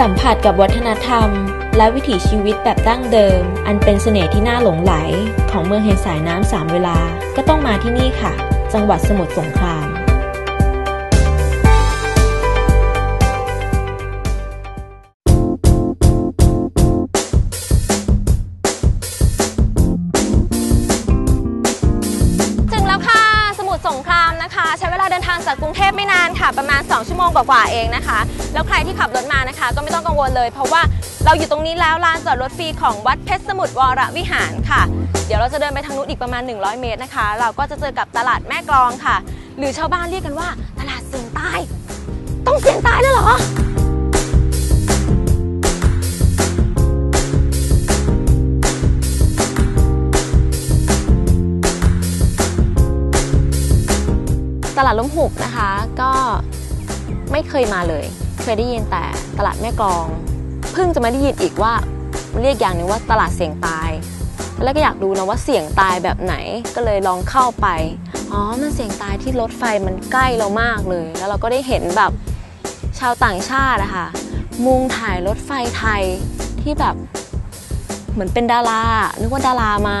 สัมผัสกับวัฒนธรรม และวิถีชีวิตแบบดั้งเดิม อันเป็นเสน่ห์ที่น่าหลงไหล ของเมืองแห่งสายน้ำสามเวลา ก็ต้องมาที่นี่ค่ะ จังหวัดสมุทรสงคราม 2 ชั่วโมงกว่าๆเองนะคะ แล้วใครที่ขับรถมานะคะ ก็ไม่ต้องกังวลเลย เพราะว่าเราอยู่ตรงนี้แล้วลานจอดรถฟรีของวัดเพชรสมุทรวรวิหารค่ะ เดี๋ยวเราจะเดินไปทางนู้นอีกประมาณ 100 เมตรนะคะ เราก็จะเจอกับตลาดแม่กลองค่ะ หรือชาวบ้านเรียกกันว่า ตลาดเสียงใต้ต้องเสียงใต้แล้วเหรอตลาดล้มหุบนะคะ ก็ ไม่เคยมาเลย เคยได้ยินแต่ตลาดแม่กลอง เพิ่งจะมาได้ยินอีกว่าเรียกอย่างหนึงว่าตลาดเสียงตาย แล้วก็อยากดูนะว่าเสียงตายแบบไหนก็เลยลองเข้าไปอ๋อมันเสียงตายที่รถไฟมันใกล้เรามากเลย แล้วเราก็ได้เห็นแบบชาวต่างชาติอะค่ะมุงถ่ายรถไฟไทยที่แบบเหมือนเป็นดารานึกว่าดารามา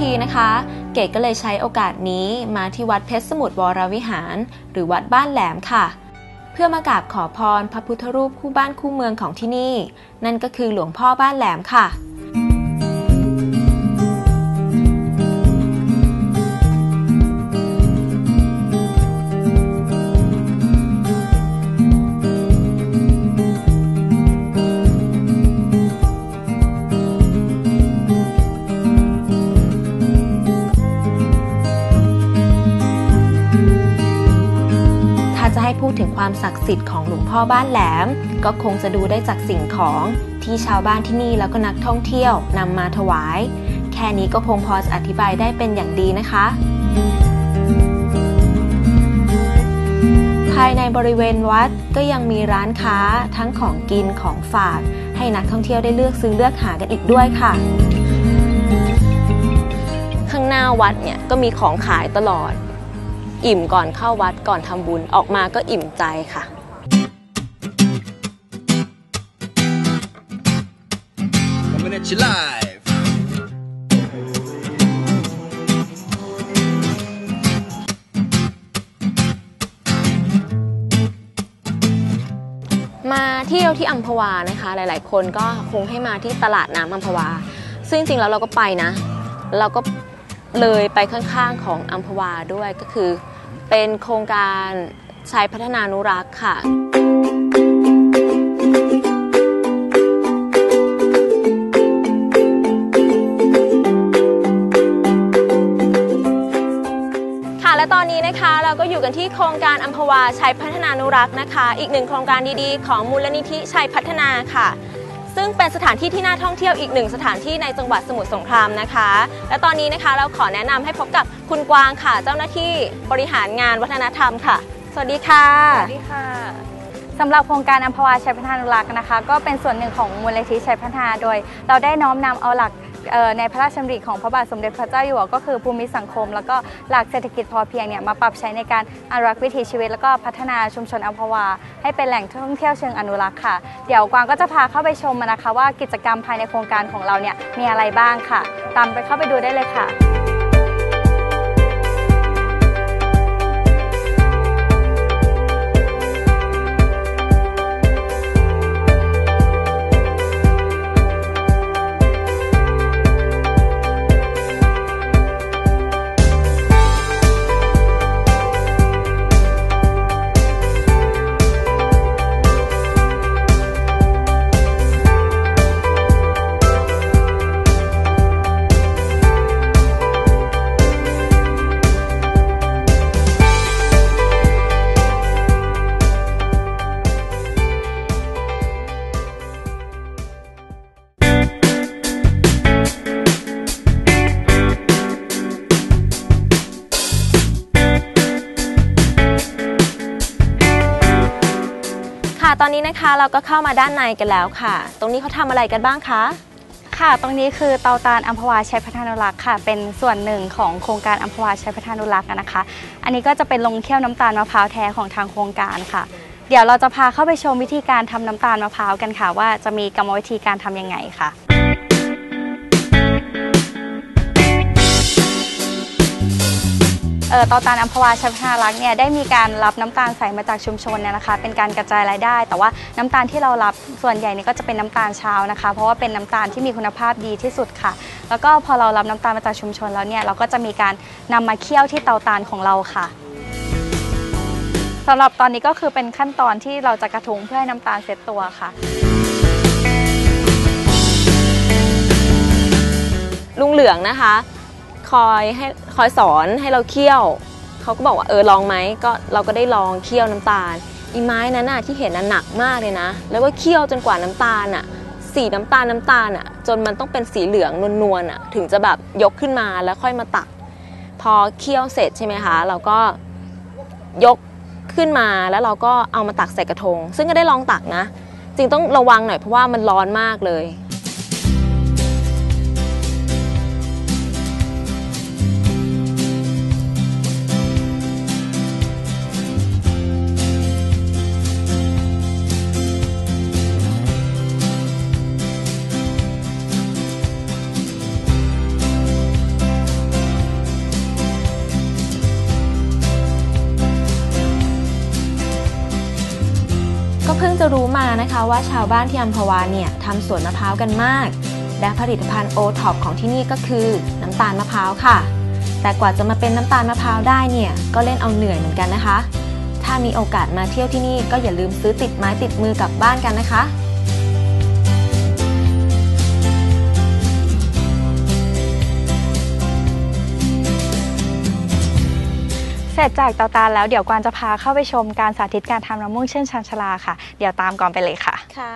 ทีนะคะ เกดก็เลยใช้โอกาสนี้มาที่วัดเพชรสมุทรวรวิหาร หรือวัดบ้านแหลมค่ะ เพื่อมากราบขอพรพระพุทธรูปคู่บ้านคู่เมืองของที่นี่ นั่นก็คือหลวงพ่อบ้านแหลมค่ะ ดิ์สิทธิ์ของหลวงพ่อบ้านแหลม ก็คงจะดูได้จากสิ่งของที่ชาวบ้านที่นี่แล้วก็นักท่องเที่ยวนำมาถวาย แค่นี้ก็คงพอจะอธิบายได้เป็นอย่างดีนะคะ ภายในบริเวณวัดก็ยังมีร้านค้าทั้งของกินของฝาก ให้นักท่องเที่ยวได้เลือกซื้อเลือกหากันอีกด้วยค่ะ ข้างหน้าวัดเนี่ยก็มีของขายตลอด อิ่มก่อนเข้าวัดก่อนทำบุญออกมาก็อิ่มใจค่ะ Coming at you live. มาเที่ยวที่อัมพวานะคะ หลายๆ คนก็คงให้มาที่ตลาดน้ำอัมพวา ซึ่งจริงๆแล้วเราก็ไปนะ เราก็เลยไปข้างๆของอัมพวาด้วยก็คือ เป็นโครงการชายพัฒนานุรักษ์ค่ะ เราก็อยู่กันที่โครงการอัมพวาชัยพัฒนานุรักษ์นะคะ อีกหนึ่งโครงการดีๆ ของมูลนิธิชัยพัฒนาค่ะ ซึ่งเป็นสถานที่ที่น่าท่องเที่ยวอีกหนึ่งสถานที่ในจังหวัดสมุทรสงครามนะคะ และตอนนี้นะคะเราขอแนะนำให้พบกับคุณกวางค่ะ เจ้าหน้าที่บริหารงานวัฒนธรรมค่ะ สวัสดีค่ะ สวัสดีค่ะสำหรับโครงการอัมพวาชัยพัฒนานุรักษ์นะคะ ก็เป็นส่วนหนึ่งของมูลนิธิชัยพัฒนาโดย เราได้น้อมนำเอาหลัก ในพระราชดำริของพระบาทสมเด็จพระเจ้าอยู่หัวก็คือภูมิสังคม แล้วก็หลักเศรษฐกิจพอเพียงเนี่ยมาปรับใช้ในการอนุรักษ์วิถีชีวิต แล้วก็พัฒนาชุมชนอัมพวา ให้เป็นแหล่งท่องเที่ยวเชิงอนุรักษ์ค่ะ เดี๋ยวกวางก็จะพาเข้าไปชมนะคะว่ากิจกรรมภายในโครงการของเราเนี่ยมีอะไรบ้างค่ะ ตามไปเข้าไปดูได้เลยค่ะค่ะ เราก็เข้ามาด้านในกันแล้วค่ะ ตรงนี้เขาทำอะไรกันบ้างคะค่ะ ตรงนี้คือเตาตาลอัมพวาชัยพัฒนุรักษ์ค่ะ เป็นส่วนหนึ่งของโครงการอัมพวาชัยพัฒนุรักษ์นะคะ อันนี้ก็จะเป็นลงเคี่ยวน้ำตาลมะพร้าวแท้ของทางโครงการค่ะ เดี๋ยวเราจะพาเข้าไปชมวิธีการทำน้ำตาลมะพร้าวกันค่ะ ว่าจะมีกรรมวิธีการทำยังไงค่ะ อ่อเตาตาลอัมพวาชัยพนารักษ์เนี่ยได้มีการรับน้ำตาลใสมาจากชุมชนเนี่ยนะคะ เป็นการกระจายรายได้ แต่ว่าน้ำตาลที่เรารับส่วนใหญ่เนี่ยก็จะเป็นน้ำตาลเช้านะคะ เพราะว่าเป็นน้ำตาลที่มีคุณภาพดีที่สุดค่ะ แล้วก็พอเรารับน้ำตาลมาจากชุมชนแล้วเนี่ยเราก็จะมีการนำมาเคี่ยวที่เตาตาลของเราค่ะสำหรับตอนนี้ก็คือเป็นขั้นตอนที่เราจะกระทุ้งเพื่อให้น้ำตาลเซตตัวค่ะลุงเหลืองนะคะ คอยให้คอยสอนให้เราเคี่ยว เขาก็บอกว่าเออลองไหมก็เราก็ได้ลองเคี่ยวน้ำตาลอีไม้นั้นน่ะที่เห็นน่ะหนักมากเลยนะ แล้วก็เคี่ยวจนกว่าน้ำตาลอะสีน้ำตาลน้ำตาลอะจนมันต้องเป็นสีเหลืองนวลๆอะถึงจะแบบยกขึ้นมาแล้วค่อยมาตัก พอเคี่ยวเสร็จใช่ไหมคะ เราก็ยกขึ้นมาแล้วเราก็เอามาตักใส่กระทง ซึ่งก็ได้ลองตักนะ จริงต้องระวังหน่อยเพราะว่ามันร้อนมากเลย นะคะว่าชาวบ้านที่อัมพวาเนี่ยทำสวนมะพร้าวกันมาก และผลิตภัณฑ์โอท็อปของที่นี่ก็คือน้ำตาลมะพร้าวค่ะ แต่กว่าจะมาเป็นน้ำตาลมะพร้าวได้เนี่ยก็เล่นเอาเหนื่อยเหมือนกันนะคะ ถ้ามีโอกาสมาเที่ยวที่นี่ก็อย่าลืมซื้อติดไม้ติดมือกลับบ้านกันนะคะ เสร็จจากเตาตาลแล้วเดี๋ยวกวางจะพาเข้าไปชมการสาธิตการทำน้ำม่วงเชื่อมชันชลาค่ะ เดี๋ยวตามก่อนไปเลยค่ะ ค่ะ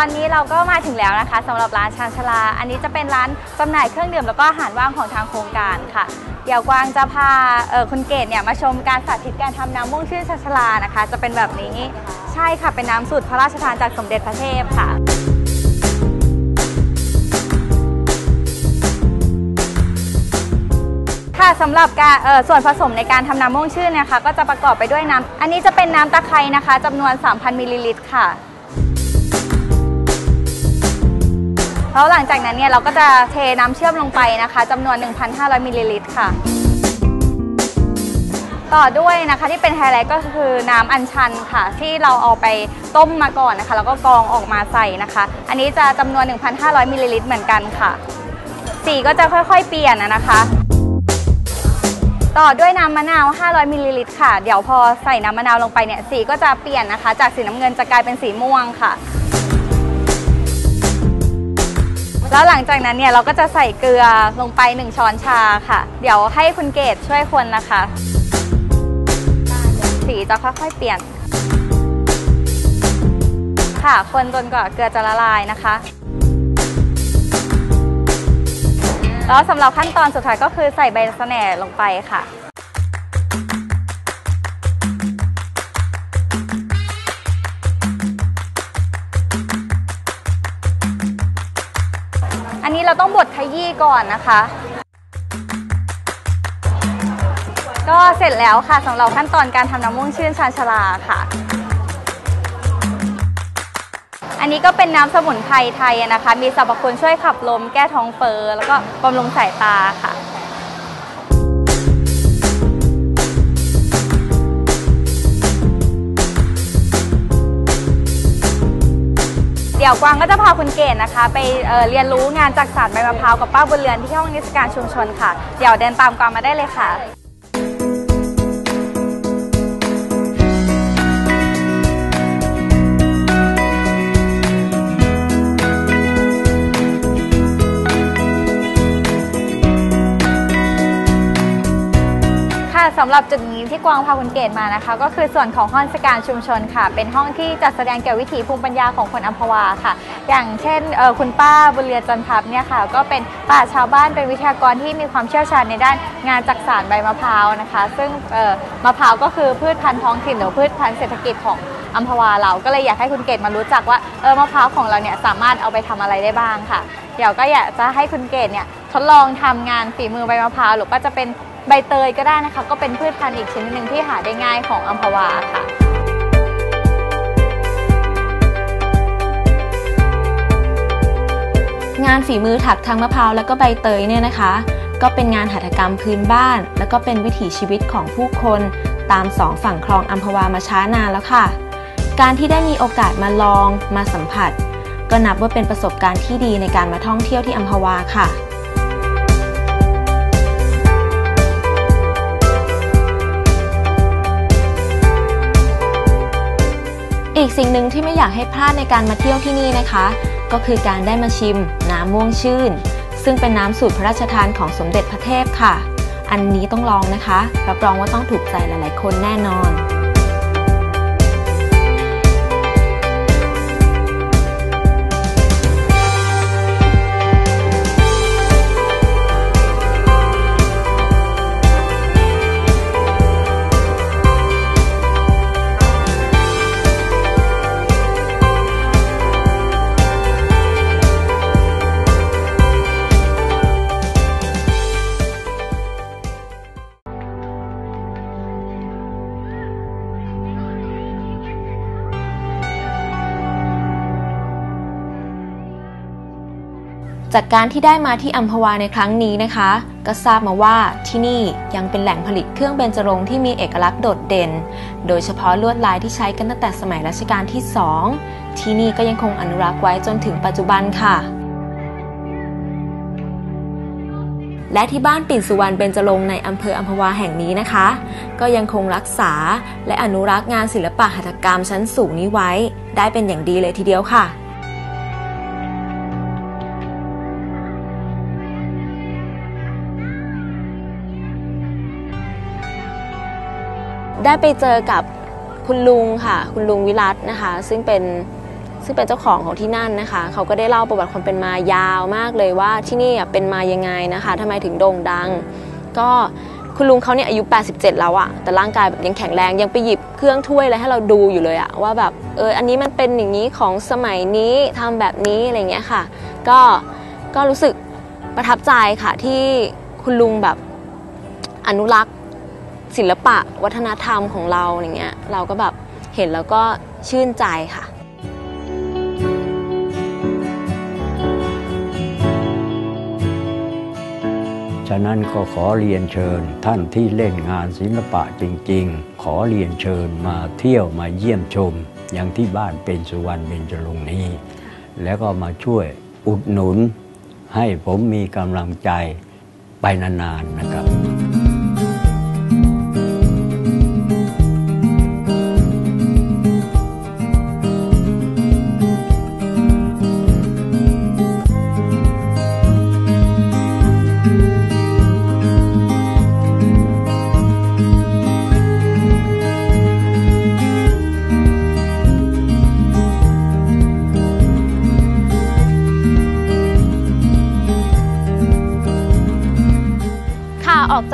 ตอนนี้เราก็มาถึงแล้วนะคะสำหรับร้านชานชลา อันนี้จะเป็นร้านจำหน่ายเครื่องดื่มแล้วก็อาหารว่างของทางโครงการค่ะ เดี๋ยวกวางจะพาคุณเกดเนี่ยมาชมการสาธิตการทำน้ำม่วงชื่นชานชลานะคะ จะเป็นแบบนี้ใช่ค่ะเป็นน้ำสูตรพระราชทานจากสมเด็จพระเทพค่ะค่ะสำหรับการส่วนผสมในการทำน้ำม่วงชื่นนะคะ ก็จะประกอบไปด้วยน้ำอันนี้จะเป็นน้ำตะไคร้นะคะจำนวน 3,000มิลลิลิตรค่ะ แล้วหลังจากนั้นเนี่ยเราก็จะเทน้ำเชื่อมลงไปนะคะจำนวน 1,500มิลลิลิตรค่ะ ต่อด้วยนะคะที่เป็นไฮไลท์ก็คือน้ำอัญชันค่ะ ที่เราเอาไปต้มมาก่อนนะคะ แล้วก็กรองออกมาใส่นะคะ อันนี้จะจำนวน 1,500มิลลิลิตรเหมือนกันค่ะ สีก็จะค่อยๆเปลี่ยนนะคะต่อด้วยน้ำมะนาว 500มิลลิลิตรค่ะ เดี๋ยวพอใส่น้ำมะนาวลงไปเนี่ย สีก็จะเปลี่ยนนะคะ จากสีน้ำเงินจะกลายเป็นสีม่วงค่ะ แล้วหลังจากนั้นเนี่ยเราก็จะใส่เกลือลงไป 1 ช้อนชาค่ะ เดี๋ยวให้คุณเกดช่วยคนนะคะ สีจะค่อยๆเปลี่ยน ค่ะ คนจนกว่าเกลือจะละลายนะคะ แล้วสำหรับขั้นตอนสุดท้ายก็คือใส่ใบสะแหน่ลงไปค่ะ เราต้องบดขยี้ก่อนนะคะ ก็เสร็จแล้วค่ะสำหรับขั้นตอนการทำน้ำม่วงชื่นชานชลาค่ะ อันนี้ก็เป็นน้ำสมุนไพรไทยนะคะ มีสรรพคุณช่วยขับลมแก้ท้องเฟ้อแล้วก็บำรุงสายตาค่ะ เดี๋ยวกวางก็จะพาคุณเกศนะคะ ไปเเรียนรู้งานจักสานใบมะพร้าวกับป้าบนเรือนที่ห้องนิทรรศการชุมชนค่ะ เดี๋ยวเดินตามกวางมาได้เลยค่ะ สำหรับจุดนี้ที่กวางพาคุณเกตมานะคะ ก็คือส่วนของห้องราชการชุมชนค่ะ เป็นห้องที่จัดแสดงเกี่ยวกับวิถีภูมิปัญญาของคนอัมพวาค่ะ อย่างเช่นคุณป้าบุญเรือนจันทัพเนี่ยค่ะ ก็เป็นป่าชาวบ้านเป็นวิทยากรที่มีความเชี่ยวชาญในด้านงานจักสานใบมะพร้าวนะคะ ซึ่งมะพร้าวก็คือพืชพันธุ์ท้องถิ่นหรือพืชพันธุ์เศรษฐกิจของอัมพวาเราก็เลยอยากให้คุณเกตมารู้จักว่าเออมะพร้าวของเราเนี่ยสามารถเอาไปทำอะไรได้บ้างค่ะ เดี๋ยวก็อยากจะให้คุณเกตเนี่ยทดลองทำงานฝีมือใบมะพร้าวหรือว่าจะเป็น ใบเตยก็ได้นะคะ ก็เป็นพืชพันธุ์อีกชนิดหนึ่งที่หาได้ง่ายของอัมพวาค่ะงานฝีมือถักทางมะพร้าวแล้วก็ใบเตยเนี่ยนะคะ ก็เป็นงานหัตถกรรมพื้นบ้าน แล้วก็เป็นวิถีชีวิตของผู้คนตามสองฝั่งคลองอัมพวามาช้านานแล้วค่ะ การที่ได้มีโอกาสมาลองมาสัมผัส ก็นับว่าเป็นประสบการณ์ที่ดีในการมาท่องเที่ยวที่อัมพวาค่ะ อีกสิ่งหนึ่งที่ไม่อยากให้พลาดในการมาเที่ยวที่นี่นะคะ ก็คือการได้มาชิม น้ำม่วงชื่น ซึ่งเป็นน้ำสูตรพระราชทานของสมเด็จพระเทพค่ะ อันนี้ต้องลองนะคะ รับรองว่าต้องถูกใจหลายๆ คนแน่นอน จากการที่ได้มาที่อัมพวาในครั้งนี้นะคะ ก็ทราบมาว่าที่นี่ยังเป็นแหล่งผลิตเครื่องเบญจรงค์ที่มีเอกลักษณ์โดดเด่น โดยเฉพาะลวดลายที่ใช้กันตั้งแต่สมัยรัชกาลที่ 2 ที่นี่ก็ยังคงอนุรักษ์ไว้จนถึงปัจจุบันค่ะ และที่บ้านปิ่นสุวรรณเบญจรงค์ในอำเภออัมพวาแห่งนี้นะคะ ก็ยังคงรักษาและอนุรักษ์งานศิลปะหัตถกรรมชั้นสูงนี้ไว้ ได้เป็นอย่างดีเลยทีเดียวค่ะ ได้ไปเจอกับคุณลุงค่ะ คุณลุงวิรัตนะคะ ซึ่งเป็นซึ่งเป็นเจ้าของของที่นั่นนะคะ เขาก็ได้เล่าประวัติความเป็นมายาวมากเลยว่าที่นี่เป็นมายังไงนะคะทำไมถึงโด่งดัง ก็คุณลุงเขาเนี่ยอายุ 87 แล้วอะแต่ร่างกายแบบยังแข็งแรงยังไปหยิบเครื่องถ้วยอะไรให้เราดูอยู่เลยอะว่าแบบเอออันนี้มันเป็นอย่างนี้ของสมัยนี้ทำแบบนี้อะไรเงี้ยค่ะ ก็ก็รู้สึกประทับใจค่ะที่คุณลุงแบบอนุรักษ์ ศิลปะวัฒนธรรมของเราอย่างเงี้ยเราก็แบบเห็นแล้วก็ชื่นใจค่ะฉะนั้นก็ขอเรียนเชิญท่านที่เล่นงานศิลปะจริง ๆ ขอเรียนเชิญมาเที่ยวมาเยี่ยมชม อย่างที่บ้านเป็นสุวรรณเบญจรงนี้ แล้วก็มาช่วยอุดหนุน ให้ผมมีกำลังใจไปนานๆนะครับ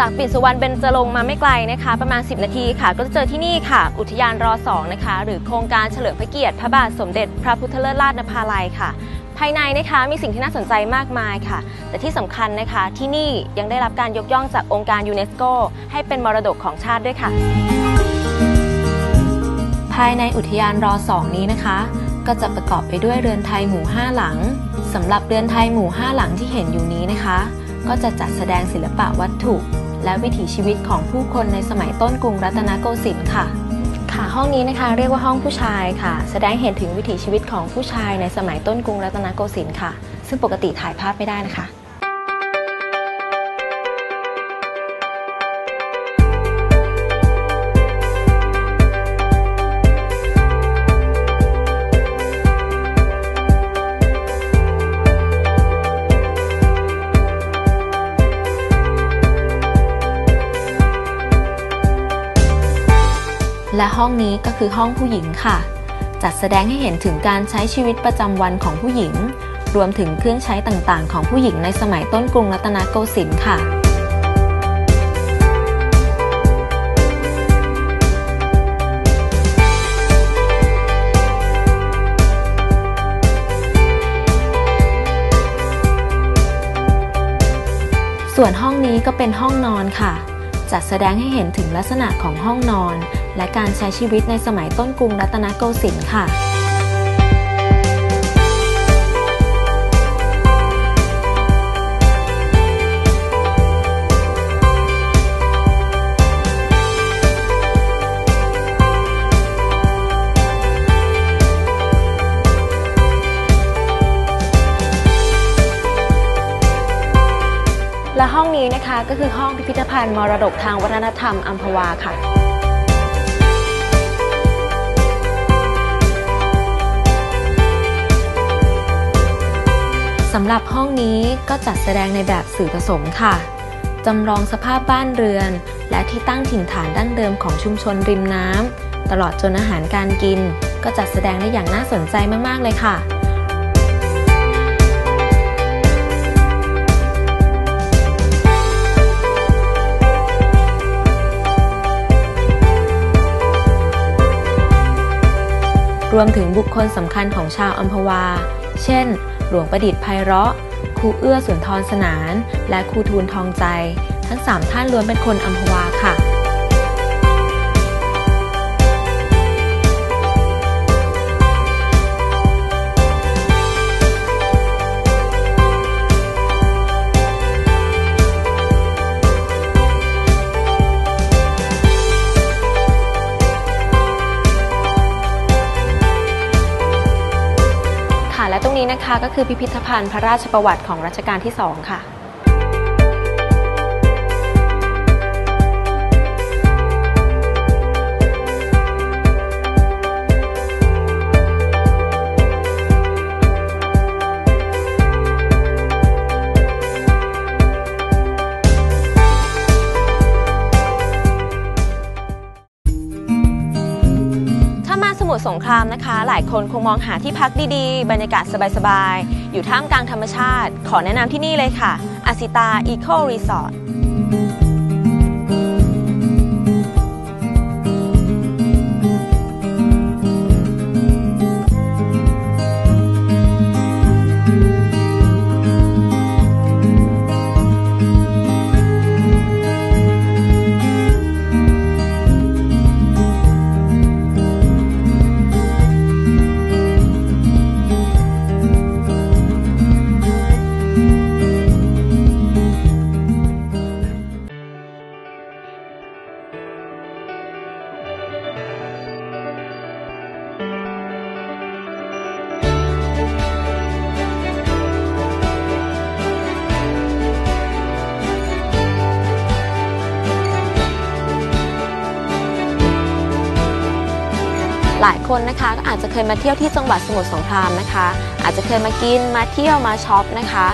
จากปิ่นสุวรรณเบญจรงมาไม่ไกลนะคะ ประมาณ 10 นาทีค่ะ ก็จะเจอที่นี่ค่ะ อุทยานรอ2นะคะ หรือโครงการเฉลิมพระเกียรติพระบาทสมเด็จ พระพุทธเลิศราชนภาลัยค่ะ ภายในนะคะมีสิ่งที่น่าสนใจมากมายค่ะ แต่ที่สำคัญนะคะที่นี่ยังได้รับการยกย่องจากองค์การยูเนสโกให้เป็นมรดกของชาติด้วยค่ะ ภายในอุทยานรอ2นี้นะคะ ก็จะประกอบไปด้วยเรือนไทยหมู่ 5 หลังสำหรับเรือนไทยหมู่ 5 หลังที่เห็นอยู่นี้นะคะก็จะจัดแสดงศิลปะวัตถุ และวิถีชีวิตของผู้คนในสมัยต้นกรุงรัตนโกสินทร์ค่ะ ค่ะห้องนี้นะคะเรียกว่าห้องผู้ชายค่ะ แสดงเห็นถึงวิถีชีวิตของผู้ชายในสมัยต้นกรุงรัตนโกสินทร์ค่ะ ซึ่งปกติถ่ายภาพไม่ได้นะคะ และห้องนี้ก็คือห้องผู้หญิงค่ะ จัดแสดงให้เห็นถึงการใช้ชีวิตประจำวันของผู้หญิง รวมถึงเครื่องใช้ต่างๆ ของผู้หญิงในสมัยต้นกรุงรัตนโกสินทร์ค่ะส่วนห้องนี้ก็เป็นห้องนอนค่ะ จัดแสดงให้เห็นถึงลักษณะของห้องนอน และการใช้ชีวิตในสมัยต้นกรุงรัตนโกสินทร์ค่ะและห้องนี้นะคะก็คือห้องพิพิธภัณฑ์มรดกทางวัฒนธรรมอัมพวาค่ะ สำหรับห้องนี้ก็จัดแสดงในแบบสื่อผสมค่ะจำลองสภาพบ้านเรือน และที่ตั้งถิ่นฐานดั้งเดิมของชุมชนริมน้ำตลอดจนอาหารการกิน ก็จัดแสดงได้อย่างน่าสนใจมาก ๆ เลยค่ะรวมถึงบุคคลสำคัญของชาวอัมพวา เช่น หลวงประดิษฐ์ไพเราะครูเอื้อสุนทรสนาน และครูทูลทองใจ ทั้งสามท่านล้วนเป็นคนอัมพวาค่ะ นะคะ ก็คือพิพิธภัณฑ์พระราชประวัติของรัชกาลที่ 2 ค่ะามนะคะ หลายคนคงมองหาที่พักดีๆ บรรยากาศสบายๆ อยู่ท่ามกลางธรรมชาติ ขอแนะนำที่นี่เลยค่ะอาสิตาอีโครีสอร์ท หลายคนนะคะก็อาจจะเคยมาเที่ยวที่จังหวัดสมุทรสงครามนะคะ อาจจะเคยมากินมาเที่ยวมาช็อปนะคะ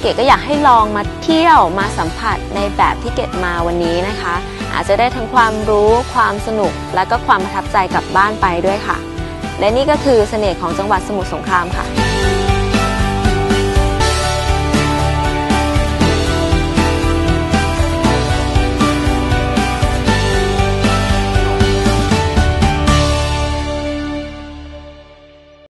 เกดก็อยากให้ลองมาเที่ยวมาสัมผัสในแบบที่เกดมาวันนี้นะคะ อาจจะได้ทั้งความรู้ความสนุก และก็ความประทับใจกลับบ้านไปด้วยค่ะ และนี่ก็คือเสน่ห์ของจังหวัดสมุทรสงครามค่ะ